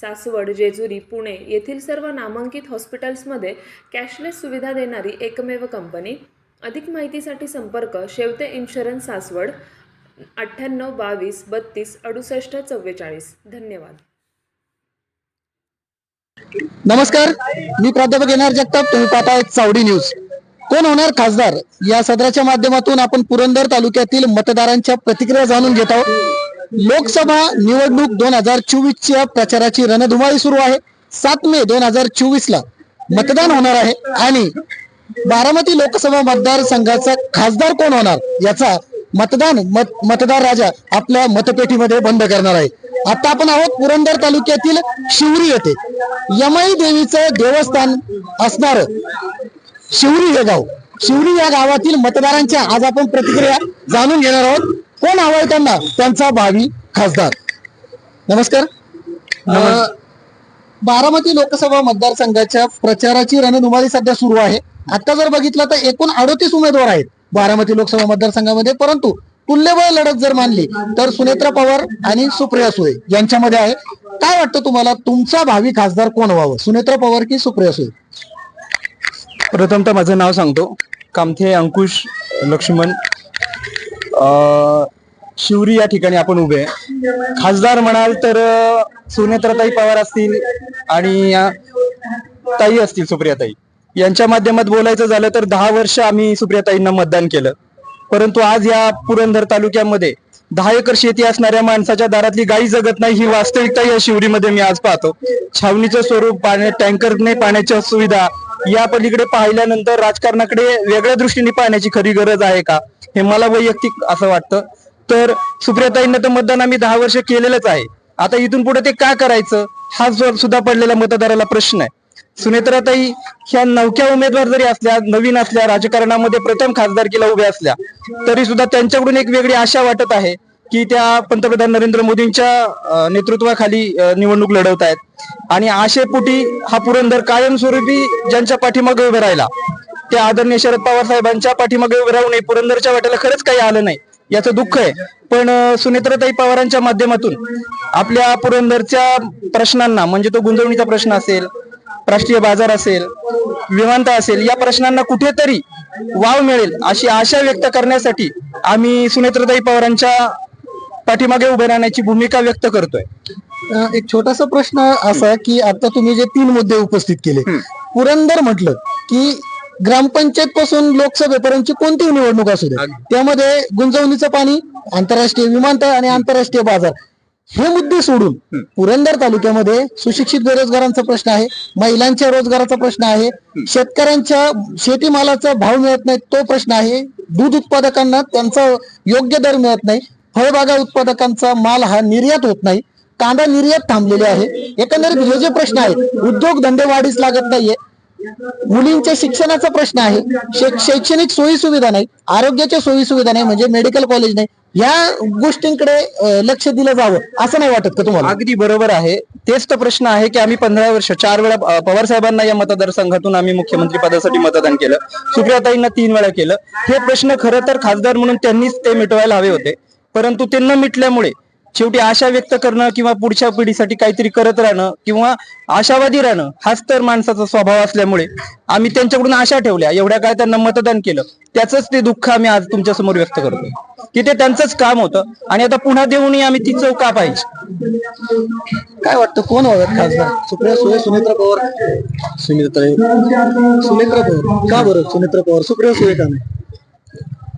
सासवड जेजुरी पुणे येथील सर्व नामांकित हॉस्पिटल्समध्ये कॅशलेस सुविधा देणारी एकमेव कंपनी. अधिक माहितीसाठी संपर्क शेवते इन्शुरन्स सासवड अठ्ठ्याण्णव बावीस बत्तीस अडुसष्ट चव्वेचाळीस. धन्यवाद. नमस्कार मी प्राध्यापक येणार जगताप तुम्ही पाहताय चावडी न्यूज. कोण होणार खासदार? या सदराच्या माध्यमातून आपण पुरंदर तालुक्यातील मतदारांच्या प्रतिक्रिया जाणून घेत आहोत. लोकसभा निवडणूक दोन हजार चोवीसच्या प्रचाराची रणधुमाळी सुरू आहे. सात मे दोन हजार चोवीस ला मतदान होणार आहे आणि बारामती लोकसभा मतदारसंघाचा खासदार कोण होणार याचा मतदान मत मतदार राजा आपल्या मतपेटीमध्ये बंद करणार आहे. आता आपण आहोत पुरंदर तालुक्यातील शिवरी येथे. यमाई देवीचं देवस्थान असणार शिवरी हे गाव. शिवरी या गावातील मतदारांच्या आज आपण प्रतिक्रिया जाणून घेणार आहोत. कोण हवाय त्यांना त्यांचा भावी खासदार? नमस्कार. अं, बारामती लोकसभा मतदारसंघाच्या प्रचाराची रणधुमाळी सध्या सुरू आहे. आता जर बघितलं तर एकूण अडोतीस उमेदवार आहेत बारामती लोकसभा मतदारसंघामध्ये परंतु तुल्यबळ लढत जर मानली तर सुनेत्रा पवार आणि सुप्रिया सुळे यांच्यामध्ये आहे. काय वाटतं तुम्हाला तुमचा भावी खासदार कोण व्हावं सुनेत्रा पवार की सुप्रिया सुळे? प्रथमतः माझं नाव सांगतो. कामथे अंकुश लक्ष्मण. शिवरी या ठिकाणी आपण उभे आहे. खासदार म्हणाल तर सुनेत्रताई सुनेत्राताई पवार असतील आणि ताई असतील सुप्रियाताई. यांच्या माध्यमात बोलायचं झालं तर दहा वर्ष आम्ही सुप्रियाताईंना मतदान केलं. परंतु आज या पुरंदर तालुक्यामध्ये दहा एकर शेती असणाऱ्या माणसाच्या दारातली गाई जगत नाही ही वास्तविकता या शिवरीमध्ये मी आज पाहतो. छावणीचं स्वरूप पाण्या टँकरने पाण्याच्या सुविधा या पलीकडे पाहिल्यानंतर राजकारणाकडे वेगळ्या दृष्टीने पाहण्याची खरी गरज आहे का? हे मला वैयक्तिक असं वाटतं. तर सुप्रियाताईंना तर मतदान आम्ही दहा वर्ष केलेलंच आहे. आता इथून पुढे ते का करायचं? हा सुद्धा पडलेला मतदाराला प्रश्न आहे. सुनेत्राताई ह्या नवख्या उमेदवार जरी असल्या नवीन असल्या राजकारणामध्ये प्रथम खासदारकीला उभ्या असल्या तरी सुद्धा त्यांच्याकडून एक वेगळी आशा वाटत आहे. की त्या पंतप्रधान नरेंद्र मोदींच्या नेतृत्वाखाली निवडणूक लढवत आहेत आणि आशेपोटी हा पुरंदर कायमस्वरूपी ज्यांच्या पाठीमागे उभे राहिला त्या आदरणीय शरद पवार साहेबांच्या पाठीमागे उभे नये पुरंदरच्या वाट्याला खरंच काही आलं नाही याचं दुःख आहे. पण सुनेत्रताई पवारांच्या माध्यमातून आपल्या पुरंदरच्या प्रश्नांना म्हणजे तो गुंतवणुकीचा प्रश्न असेल राष्ट्रीय बाजार असेल विमानतळ असेल या प्रश्नांना कुठेतरी वाव मिळेल अशी आशा व्यक्त करण्यासाठी आम्ही सुनेत्रताई पवारांच्या पाठीमागे उभे राहण्याची भूमिका व्यक्त करतोय. एक छोटासा प्रश्न असा की आता तुम्ही जे तीन मुद्दे उपस्थित केले. पुरंदर म्हटलं की ग्रामपंचायत पासून लोकसभेपर्यंतची कोणतीही निवडणूक असू दे. त्यामध्ये गुंजवणीचं पाणी आंतरराष्ट्रीय विमानतळ आणि आंतरराष्ट्रीय बाजार हे मुद्दे सोडून पुरंदर तालुक्यामध्ये सुशिक्षित बेरोजगारांचा प्रश्न आहे महिलांच्या रोजगाराचा प्रश्न आहे शेतकऱ्यांच्या शेतीमालाचा भाव मिळत नाही तो प्रश्न आहे. दूध उत्पादकांना त्यांचा योग्य दर मिळत नाही. फळबागा उत्पादकांचा माल हा निर्यात होत नाही कांदा निर्यात थांबलेले आहे. एकंदरीत हे जे प्रश्न आहेत उद्योग धंदे वाढीस लागत नाहीये. मुलींच्या शिक्षणाचा प्रश्न आहे. शैक्षणिक सोयी सुविधा नाही आरोग्याच्या सोयी सुविधा नाही म्हणजे मेडिकल कॉलेज नाही. या गोष्टींकडे लक्ष दिलं जावं असं नाही वाटत का तुम्हाला? अगदी बरोबर आहे. तेच तर प्रश्न आहे की आम्ही पंधरा वर्ष चार वेळा पवार साहेबांना या मतदारसंघातून आम्ही मुख्यमंत्री पदासाठी मतदान केलं. सुप्रियाताईंना तीन वेळा केलं. हे प्रश्न खरं तर खासदार म्हणून त्यांनीच ते मिटवायला हवे होते. परंतु ते न मिटल्यामुळे शेवटी आशा व्यक्त करणं किंवा पुढच्या पिढीसाठी काहीतरी करत राहणं किंवा आशावादी राहणं हाच तर माणसाचा स्वभाव असल्यामुळे आम्ही त्यांच्याकडून आशा ठेवल्या. एवढ्या काय त्यांना मतदान केलं. त्याच ते दुःख आम्ही आज तुमच्यासमोर व्यक्त करतो की ते त्यांचंच काम होतं आणि आता पुन्हा देऊनही आम्ही ती चौक का पाहिजे काय वाटतं? कोण व्हावेत खासदार? सुप्रिया सुळे सुनेत्रा पवार? सुनीता सुनेत्रा पवार. का बरं सुनेत्रा पवार? सुप्रिया सुळे का नाही?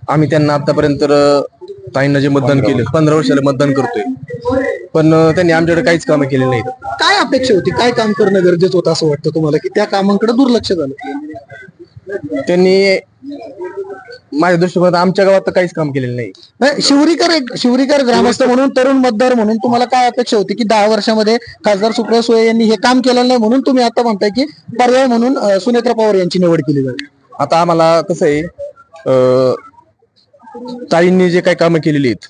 आम्ही त्यांना आतापर्यंत ताईंना जे मतदान केलं पंधरा वर्षाला मतदान करतोय. पण त्यांनी आमच्याकडे काहीच कामं केली नाहीत. काय अपेक्षा होती? काय काम करणं गरजेचं होतं असं वाटतं तुम्हाला? की त्या कामांकडे दुर्लक्ष झालं. त्यांनी माझ्या दृष्टिकोनात आमच्या गावात तर काहीच काम केलेलं नाही. नाही, शिवरीकर एक शिवरीकर ग्रामस्थ म्हणून तरुण मतदार म्हणून तुम्हाला काय अपेक्षा होती? की दहा वर्षामध्ये खासदार सुप्रिया सुळे यांनी हे काम केलेलं नाही म्हणून तुम्ही आता म्हणताय की पर्याय म्हणून अं, सुनेत्रा पवार यांची निवड केली जाईल? आता आम्हाला कसं आहे अं, ताईंनी जे काही कामं केलेली आहेत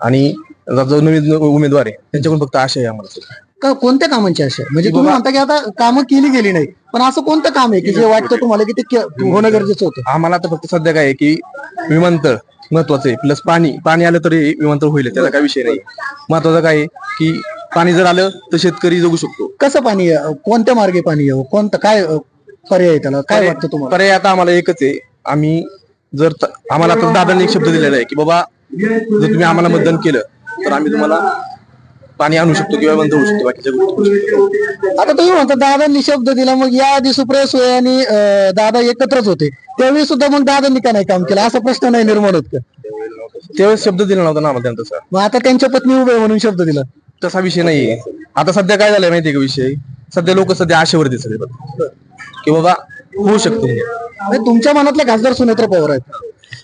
आणि आता जो नवीन उमेदवार आहे त्यांच्याकडून फक्त आशा आहे आम्हाला. का कोणत्या कामांची आशा आहे? म्हणजे तुम्ही म्हणता की आता कामं केली गेली नाही पण असं कोणतं काम आहे की जे वाटतं तुम्हाला की ते के- होणं गरजेचं होतं? आम्हाला तर फक्त सध्या काय आहे की विमानतळ महत्वाचं आहे प्लस पाणी. पाणी आलं तरी विमानतळ होईल त्याचा काय विषय नाही. महत्वाचं काय आहे की पाणी जर आलं तर शेतकरी जगू शकतो. कसं पाणी? कोणत्या मार्गे पाणी आहे? कोणतं काय अ, पर्याय आहे त्याला? काय वाटतं तुम्हाला? पर्याय आता आम्हाला एकच आहे. आम्ही जर आम्हाला आता दादांनी एक शब्द दिलेला आहे की बाबा जर तुम्ही आम्हाला मतदान केलं तर आम्ही तुम्हाला पाणी आणू शकतो किंवा बंद होऊ शकतो बाकीच्या गोष्टी. आता तुम्ही म्हणता दादांनी शब्द दिला मग या आधी सुप्रिया सुळे आणि दादा एकत्रच होते. त्यावेळी सुद्धा मग दादांनी का नाही काम केलं? असा प्रश्न नाही निर्माण होत का? त्यावेळेस शब्द दिला नव्हता ना आम्हाला त्यांचा. मग आता त्यांच्या पत्नी उभे म्हणून शब्द दिला. तसा विषय नाहीये. आता सध्या काय झालंय माहितीये का विषय? सध्या लोक सध्या आशेवरती सगळे बघ. की बाबा होऊ शकतो. म्हणजे तुमच्या मनातले खासदार सुनेत्र पवार आहेत.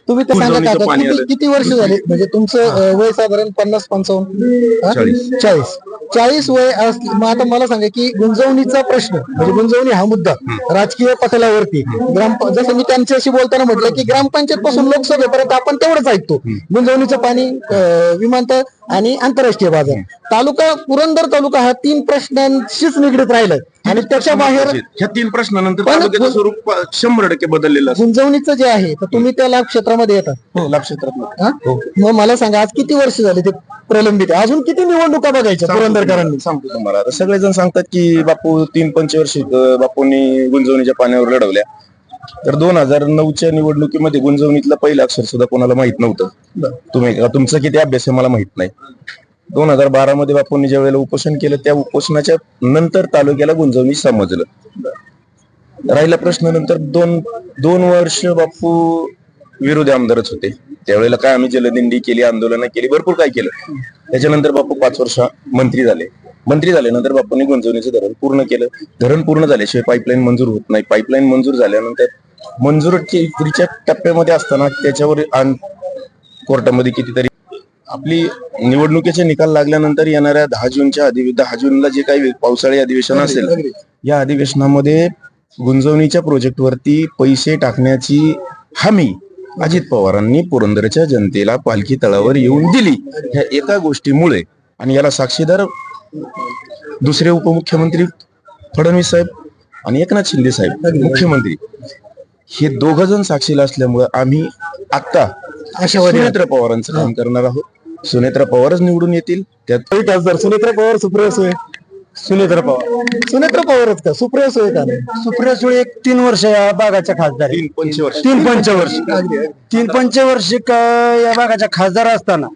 तुम्ही तर सांगा काका, पाणी किती वर्ष झाले? म्हणजे तुमचं अ, वय साधारण पन्नास पंचावन्न? हा? चाळीस. चाळीस. चाळीस वय अस- मग आता मला सांगा की गुंजवणीचा प्रश्न म्हणजे गुंजवणी हा मुद्दा राजकीय पटलावरती ग्राम जसं मी त्यांच्याशी बोलताना म्हटलं की ग्रामपंचायत पासून लोकसभेपर्यंत आपण तेवढंच ऐकतो. गुंजवणीचं पाणी अ, विमानतळ आणि आंतरराष्ट्रीय बाजार. तालुका पुरंदर तालुका हा तीन प्रश्नांशीच निगडीत राहिलाय आणि त्याच्या बाहेर ह्या तीन प्रश्नानंतर पण- तालुक्याचं स्वरूप शंभर टक्के बदललेलं असतं. गुंजवणीचं जे आहे तर तुम्ही त्या लाभ क्षेत्रामध्ये येतात हो लाभ क्षेत्रात हा? मग मला सांगा आज किती वर्ष झाले ते प्रलंबित आहे? अजून किती निवडणुका बघायच्या पुरंदरकरांनी? सांगतो तुम्हाला. आता सगळेजण सांगतात की बापू तीन पंचवर्षी अ, बापूंनी गुंजवणीच्या पाण्यावर लढवल्या. तर दोन हजार नऊच्या निवडणुकीमध्ये गुंजवणीतलं पहिलं अक्षर सुद्धा कोणाला माहीत नव्हतं. तुम्ही तुमचा किती अभ्यास आहे मला माहीत नाही. दोन हजार बारा मध्ये बापूंनी ज्या वेळेला उपोषण केलं त्या उपोषणाच्या नंतर तालुक्याला गुंजवणी समजलं. राहिला प्रश्न नंतर दोन दोन वर्ष बापू विरोधी आमदारच होते. त्यावेळेला काय आम्ही जलदिंडी केली आंदोलनं केली भरपूर काय केलं. त्याच्यानंतर बापू पाच वर्ष मंत्री झाले. मंत्री झाल्यानंतर बापूंनी गुंजवणीचं धरण पूर्ण केलं. धरण पूर्ण झाल्याशिवाय पाईपलाईन मंजूर होत नाही. पाईपलाईन मंजूर झाल्यानंतर मंजुरीच्या टप्प्यामध्ये असताना त्याच्यावर कोर्टामध्ये कितीतरी आपली निवडणुकीचे निकाल लागल्यानंतर येणाऱ्या दहा जूनच्या अधिवे दहा जूनला जे काही पावसाळी अधिवेशन असेल या अधिवेशनामध्ये गुंजवणीच्या प्रोजेक्टवरती पैसे टाकण्याची हमी अजित पवारांनी पुरंदरच्या जनतेला पालखी तळावर येऊन दिली ह्या एका गोष्टीमुळे. आणि याला साक्षीदार दुसरे उपमुख्यमंत्री फडणवीस साहेब आणि एकनाथ शिंदे साहेब मुख्यमंत्री. हे दोघ जण साक्षीला असल्यामुळे आम्ही आता. सुनेत्र पवारांचं काम करणार आहोत. सुनेत्र पवारच निवडून येतील. त्यात सुनेत्र पवार सुप्रिया सुनेत्र पवार. सुनेत्र पवारच का? सुप्रिया सुळे का नाही? सुप्रिया सुळे एक तीन वर्ष या भागाच्या खासदार आहे. तीन पंचवर्ष तीन पंचवर्ष तीन पंचवर्षिक अं, या भागाच्या खासदार असताना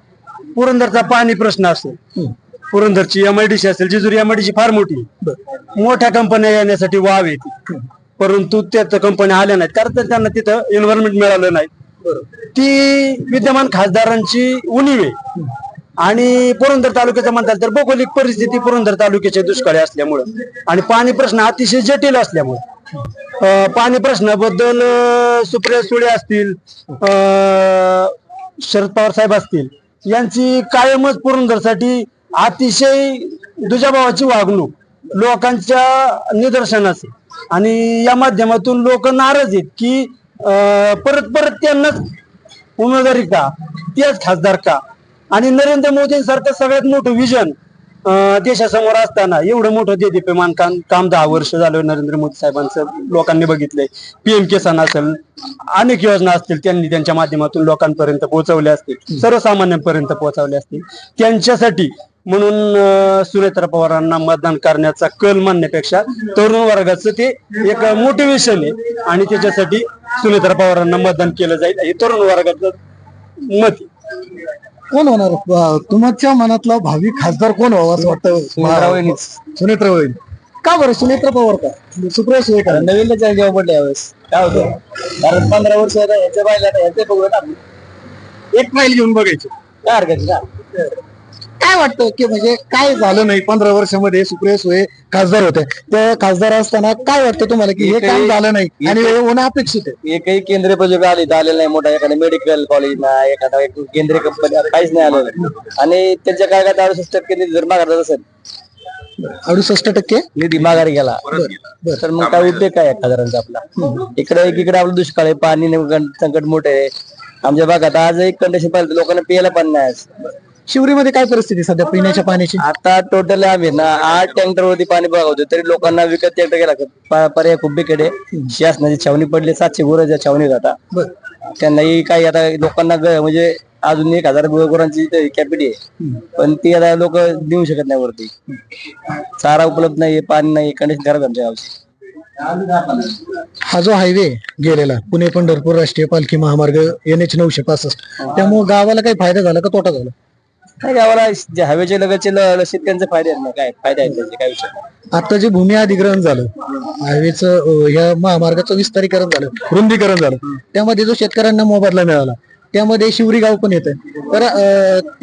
पुरंदरचा पाणी प्रश्न असेल पुरंदरची एमआयडीसी असेल जेजुरी एमआयडीसी फार मोठी आहे. मोठ्या कंपन्या येण्यासाठी वाव येते परंतु त्यात कंपन्या आल्या नाहीत कारण तर त्यांना तिथं एन्व्हायरमेंट मिळालं नाही. ती विद्यमान खासदारांची उणीव आहे. आणि पुरंदर तालुक्याचं म्हणताल तर भौगोलिक परिस्थिती पुरंदर तालुक्याचे दुष्काळी असल्यामुळं आणि पाणी प्रश्न अतिशय जटिल असल्यामुळे. पाणी प्रश्नाबद्दल सुप्रिया सुळे असतील शरद पवार साहेब असतील यांची कायमच पुरंदरसाठी अतिशय दुजाभावाची वागणूक लोकांच्या निदर्शनास आणि या माध्यमातून लोक नाराज आहेत की परत परत त्यांनाच उमेदवारी का तेच खासदार का आणि नरेंद्र मोदींसारखं सगळ्यात मोठं विजन देशासमोर असताना एवढं मोठं देदीप्यमान काम काम दहा वर्ष झालं नरेंद्र मोदी साहेबांचं लोकांनी बघितलंय. पीएम किसान असेल अनेक योजना असतील त्यांनी त्यांच्या माध्यमातून लोकांपर्यंत पोहोचवल्या असतील सर्वसामान्यांपर्यंत पोहोचवल्या असतील. त्यांच्यासाठी म्हणून अं, सुनेत्रा पवारांना मतदान करण्याचा कल मानण्यापेक्षा तरुण वर्गाचं ते एक मोटिवेशन आहे. आणि त्याच्यासाठी सुनेत्रा पवारांना मतदान केलं जाईल. हे तरुण वर्गाचं मत आहे. कोण होणार? तुमच्या मनातला भावी खासदार कोण व्हावा असं वाटतं सुनेत्र वहिनी. का बरं? सुनेत्र पवार का? सुप्रिया सुळे का? नवीन जेव्हा पडले यावेळेस. काय होतं? कारण पंधरा वर्ष आता ह्याच्या पाहिलं ह्याचे बघू ना एक फाईल घेऊन बघायचे. काय हरकत नाही. काय वाटतं की म्हणजे काय झालं नाही पंधरा वर्षामध्ये सुप्रिया सुळे खासदार होते? ते खासदार असताना काय वाटतं तुम्हाला की हे काम झालं नाही आणि हे होणं अपेक्षित आहे? एकही केंद्रीय प्रोजेक्ट आले आलेलं नाही मोठा. एखादा मेडिकल कॉलेज ना एखादा एक केंद्रीय कंपनी काहीच नाही आलेलं. आणि त्यांच्या काय काय अडुसष्ट टक्के निधी जर मागत असेल? अडुसष्ट टक्के? निधी माघारी गेला. तर मग काय उपयोग काय खासदारांचा आपला? इकडे एकीकडे आपलं दुष्काळ आहे पाणी संकट मोठे आहे. आमच्या भागात आज एक कंडिशन पाहिजे लोकांना पियाला पाणी नाही. शिवरीमध्ये काय परिस्थिती आहे सध्या पिण्याच्या पाण्याची? आता टोटल आम्ही ना आठ टँकर वरती पाणी बघावतो तरी लोकांना विकत टँकर प- पर्याय खूप बिकडे शासनाची छावणी पडली सातशे गुराच्या छावणीत आता. त्यांनाही काही आता लोकांना ग- म्हणजे अजून एक हजार गु- गुरांची कॅपिटी आहे. पण ती आता लोक देऊ शकत नाही वरती. चारा उपलब्ध नाही पाणी नाही कंडिशन खराब आहे आमच्या गावची. हा जो हायवे गेलेला पुणे पंढरपूर राष्ट्रीय पालखी महामार्ग एन एच नऊशे पासष्ट त्यामुळे गावाला काही फायदा झाला का तोटा झाला? काय गावाला जे हवेचे लगतचे ल- ल- शेतकऱ्यांचे फायदे आहेत ना? काय फायदे आहेत त्याचे? काय विषय नाही. आता जे भूमी अधिग्रहण झालं हायवेचं ह्या महामार्गाचं विस्तारीकरण झालं रुंदीकरण झालं त्यामध्ये जो शेतकऱ्यांना मोबदला मिळाला त्यामध्ये शिवरी गाव पण येत तर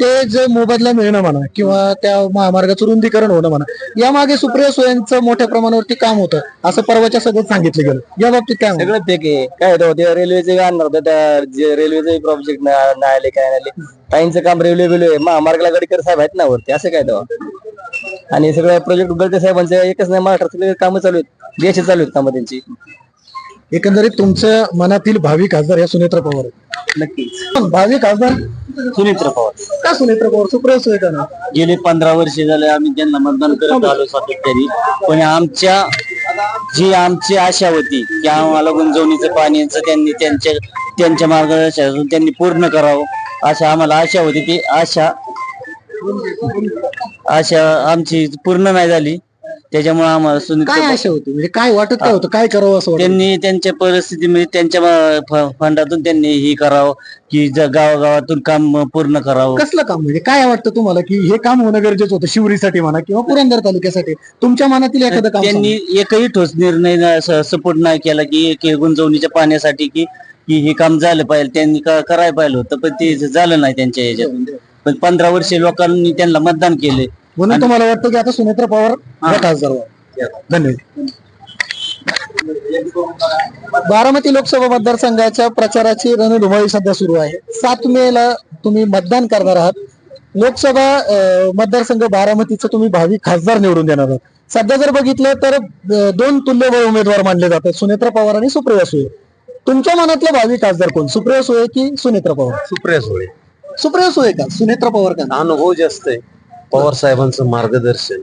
ते जे मोबदला मिळणं म्हणा किंवा त्या महामार्गाचं रुंदीकरण होणं म्हणा यामागे सुप्रिया सुळेंचं मोठ्या प्रमाणावरती काम होतं असं परवाच्या सगळं सांगितलं गेलं. या बाबतीत काय सगळं फेक आहे. काय होतं ते रेल्वेचे आणणार होतं त्या रेल्वेचे प्रोजेक्ट नाही आले काय नाही काहींचं काम रेल्वे बिल्वे महामार्गला गडकर साहेब आहेत ना वरती असं काय तेव्हा? आणि सगळं प्रोजेक्ट गडकर साहेबांचं एकच नाही महाराष्ट्रातले कामं चालू आहेत देश चालू आहेत कामं त्यांची. एकंदरीत तुमच्या मनातील भावी खासदार या सुनेत्र पवार आहेत. नक्कीच. भावी खासदार सुनित्र पवार. का सुनेत्र पवार? सुप्रिया सुळे का ना गेले पंधरा वर्ष झाले आम्ही त्यांना मतदान करत आलो सातत्याने. पण आमच्या जी आमची आशा होती की आम्हाला गुंजवणीचं पाणी यांचं त्यांनी त्यांच्या त्यांच्या मार्गदर्शनातून त्यांनी पूर्ण करावं अशा आम्हाला आशा होती ती आशा आशा आमची पूर्ण नाही झाली. त्याच्यामुळे आम्हाला काय सुनील आशा होती? म्हणजे काय वाटत काय होतं? काय करावं असं वाटत त्यांनी त्यांच्या परिस्थितीमध्ये त्यांच्या फ- फंडातून त्यांनी ही करावं की ज- गावागावातून काम पूर्ण करावं. कसलं काम? म्हणजे काय वाटतं तुम्हाला की हे काम होणं गरजेचं होतं शिवरीसाठी म्हणा किंवा पुरंदर तालुक्यासाठी? तुमच्या मनातील एखादं काम त्यांनी एकही ठोस निर्णय सपोर्ट नाही केला की एक हे गुंतवणुकीच्या पाण्यासाठी की की हे काम झालं पाहिजे त्यांनी क- करायला पाहिलं होतं पण ते झालं नाही त्यांच्या ह्याच्यातून पण पंधरा वर्षे लोकांनी त्यांना मतदान केले. म्हणून तुम्हाला वाटतं की आता सुनेत्र पवार खासदार व्हावा. धन्यवाद. बारामती लोकसभा मतदारसंघाच्या प्रचाराची रणधुमाळी सध्या सुरू आहे. सात मे ला तुम्ही मतदान करणार आहात. लोकसभा मतदारसंघ बारामतीचं तुम्ही भावी खासदार निवडून देणार आहात. सध्या जर बघितलं तर दोन तुल्यबळ उमेदवार मानले जातात सुनेत्र पवार आणि सुप्रिया सुळे. तुमच्या मनातलं भावी खासदार कोण? सुप्रिया सुळे की सुनेत्र पवार? सुप्रिया सुळे. सुप्रिया सुळे का? सुनेत्र पवार का? अनुभव जास्त आहे. पवार साहेबांचं मार्गदर्शन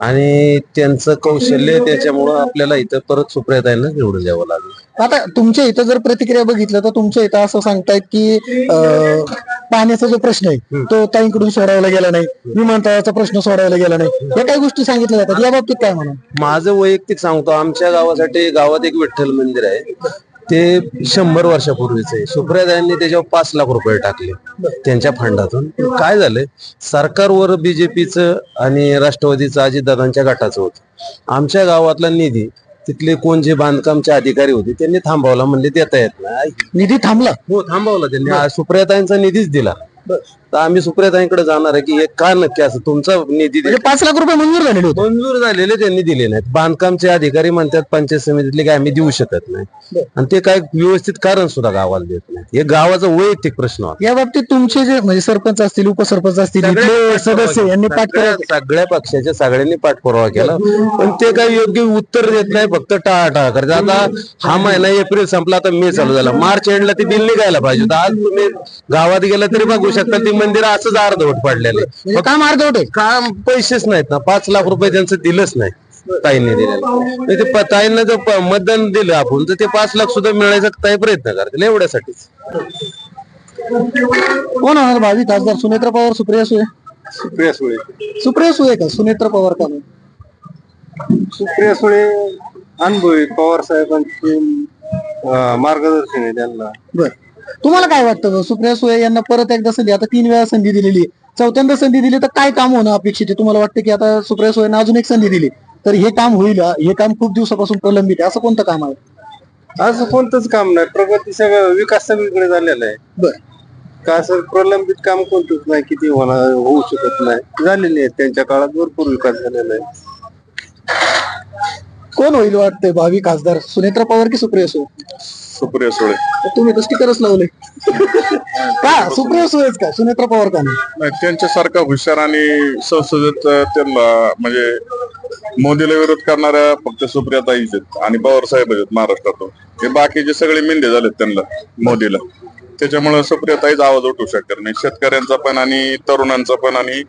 आणि त्यांचं कौशल्य त्याच्यामुळं आपल्याला इथं परत सुप्रियाताईंना निवडून द्यावं लागेल. आता तुमच्या इथं जर प्रतिक्रिया बघितलं तर तुमच्या इथं असं सांगतायत की अं, पाण्याचा जो प्रश्न आहे तो ताईंकडून सोडवला गेला नाही विमानतळाचा प्रश्न सोडवला गेला नाही. या काही गोष्टी सांगितल्या जातात या बाबतीत काय म्हणा माझं वैयक्तिक सांगतो आमच्या गावासाठी गावात एक विठ्ठल मंदिर आहे. ते शंभर वर्षापूर्वीच आहे. सुप्रियाताईंनी त्याच्यावर पाच लाख रुपये टाकले त्यांच्या फंडातून. काय झालंय? सरकारवर बीजेपीचं आणि राष्ट्रवादीचं अजितदादांच्या गटाचं होतं. आमच्या गावातला निधी तिथले कोण जे बांधकामचे अधिकारी होते त्यांनी थांबवला म्हणले देता येत नाही. निधी थांबला? हो थांबवला त्यांनी. सुप्रियाताईंचा निधीच दिला. तर आम्ही सुप्रियाताईंकडे जाणार आहे की हे का नक्की असं तुमचा निधी दे- म्हणजे पाच लाख रुपये मंजूर झालेले होते. मंजूर झालेले त्यांनी दिले नाहीत. बांधकामचे अधिकारी म्हणतात पंचायत समितीतले काय आम्ही देऊ शकत नाही. आणि ते काय व्यवस्थित कारण सुद्धा गावाला देत नाही. हे गावाचा वैयक्तिक प्रश्न होता. या बाबतीत तुमचे जे म्हणजे सरपंच असतील उपसरपंच असतील इथले सदस्य यांनी पाठपुरावा सगळ्या सगळ्या पक्षाच्या सगळ्यांनी पाठपुरावा केला. पण ते काही योग्य उत्तर देत नाही फक्त टाळाटाळ करतात. आता हा महिना एप्रिल संपला आता मे चालू झाला. मार्च एंडला ते बिल निघायला पाहिजे होतं. आज तुम्ही गावात गेला तरी बघू शकता ती मंदिर असंच अर्धवट पडलेले म्हणजे काम अर्धवट आहे. काम पैसेच नाहीत ना. पाच लाख रुपये त्यांचं दिलंच नाही. ताईंनी दिलेलं. तर ते प- ताईंना जर प- मतदान दिलं आपण तर ते पाच लाख सुद्धा मिळायचा ताई प्रयत्न करतील एवढ्यासाठीच. कोण होणार भावी खासदार? सुनेत्र पवार सुप्रिया सुळे? सुप्रिया सुळे. सुप्रिया सुळे का? सुनेत्र पवार का नाही? सुप्रिया सुळे अनुभवी पवार साहेबांचे मार्गदर्शन आहे त्यांना. बर. तुम्हाला काय वाटतं सुप्रिया सुळे यांना परत एकदा संधी आता तीन वेळा संधी दिलेली आहे. चौथ्यांदा संधी दिली तर काय काम होणं अपेक्षित आहे? तुम्हाला वाटतं की आता सुप्रिया सुळेंना अजून एक संधी दिली तर हे काम होईल हा? हे काम खूप दिवसापासून प्रलंबित आहे. असं कोणतं काम आहे? असं कोणतंच काम नाही. प्रगती सगळं विकास सगळीकडे झालेला आहे. बर. का असं प्रलंबित काम कोणतंच नाही किती होणार होऊ शकत नाही. झालेले आहेत त्यांच्या काळात भरपूर विकास झालेला आहे. कोण होईल वाटतंय भावी खासदार? सुनेत्र पवार की सुप्रिया सुळे? सुप्रिया सुळे. तुम्ही लावले. का? सुप्रिया सुळेच का? सुनेत्रा पवार का नाही नाही, त्यांच्यासारखा हुशार आणि संसदेत त्यांना म्हणजे मोदीला विरोध करणाऱ्या फक्त सुप्रियाताईच आहेत आणि पवार साहेब आहेत महाराष्ट्रातून. हे बाकीचे सगळे मिंदे झालेत त्यांना मोदीला. त्याच्यामुळे सुप्रियाताईच आवाज उठू शकत नाही. शेतकऱ्यांचा पण आणि तरुणांचा पण आणि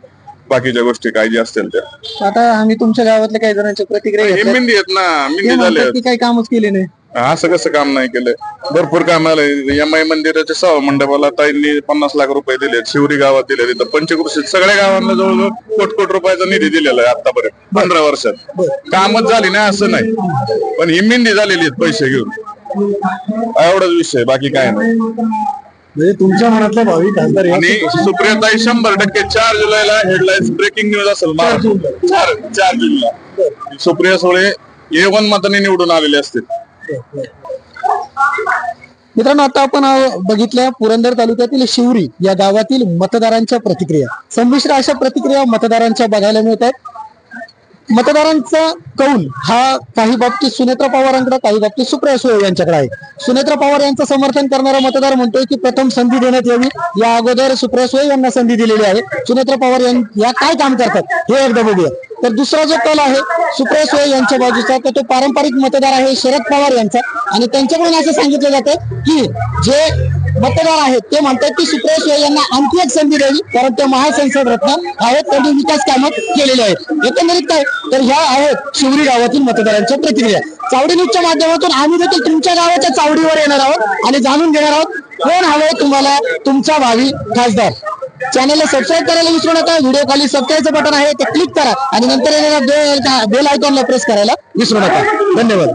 बाकीच्या गोष्टी काही ज्या असतील त्या. आता आम्ही तुमच्या गावातल्या काही जणांच्या प्रतिक्रिया हे घेतल्या. आहेत ना ते झाले म्हणतात की काही कामच केले नाही. असं कसं काम नाही केलं भरपूर काम आलंय. एम आय मंदिराच्या सहा मंडपाला ताईंनी पन्नास लाख रुपये दिले शिवरी गावात दिले तिथं पंचकृषीत सगळ्या गावांना जवळजवळ कोट कोट रुपयाचा निधी दिलेला आहे आतापर्यंत. पंधरा वर्षात. कामच झाली नाही असं नाही. पण ही मिंदी झालेली आहेत पैसे घेऊन. एवढाच विषय बाकी काय नाही. म्हणजे तुमच्या मनातल्या भावी खासदार आणि सुप्रियाताई शंभर टक्के चार जुलैला हेडलाईन्स ब्रेकिंग न्यूज असेल. चार चार जुलैला. सुप्रिया सुळे ए वन मताने निवडून आलेले असतील. मित्रांनो आता आपण बघितलं बघितल्या पुरंदर तालुक्यातील शिवरी या गावातील मतदारांच्या प्रतिक्रिया. संमिश्र अशा प्रतिक्रिया मतदारांच्या बघायला मिळत आहेत मतदारांचा कौल हा काही बाबतीत सुनेत्रा पवारांकडे काही बाबतीत सुप्रिया सुळे यांच्याकडे आहे. सुनेत्रा पवार यांचं समर्थन करणारा मतदार म्हणतोय की प्रथम संधी देण्यात यावी. या अगोदर सुप्रिया सुळे यांना संधी दिलेली आहे. सुनेत्रा पवार या काय काम करतात हे एकदा बघूया. तर दुसरा जो कल आहे सुप्रिया सुळे यांच्या बाजूचा तर तो पारंपरिक मतदार आहे शरद पवार यांचा. आणि त्यांच्याकडून असं सांगितलं जातं की जे मतदार आहेत. ते म्हणतात की सुप्रिया यांना आणखी एक संधी द्यावी कारण ते महासंसद रत्न आहेत. त्यांनी विकास कामं केलेली आहेत. एकंदरीत काय? तर ह्या आहेत शिवरी गावातील मतदारांच्या प्रतिक्रिया. चावडी न्यूजच्या माध्यमातून आम्ही देखील तुमच्या गावाच्या चावडीवर येणार आहोत आणि जाणून घेणार आहोत कोण हवंय तुम्हाला तुमचा भावी खासदार. चॅनलला सबस्क्राईब करायला विसरू नका. व्हिडिओ खाली सबस्क्राईबचं बटन आहे. ते क्लिक करा. आणि नंतर येणारा बेल आयकॉनला प्रेस करायला विसरू नका. धन्यवाद.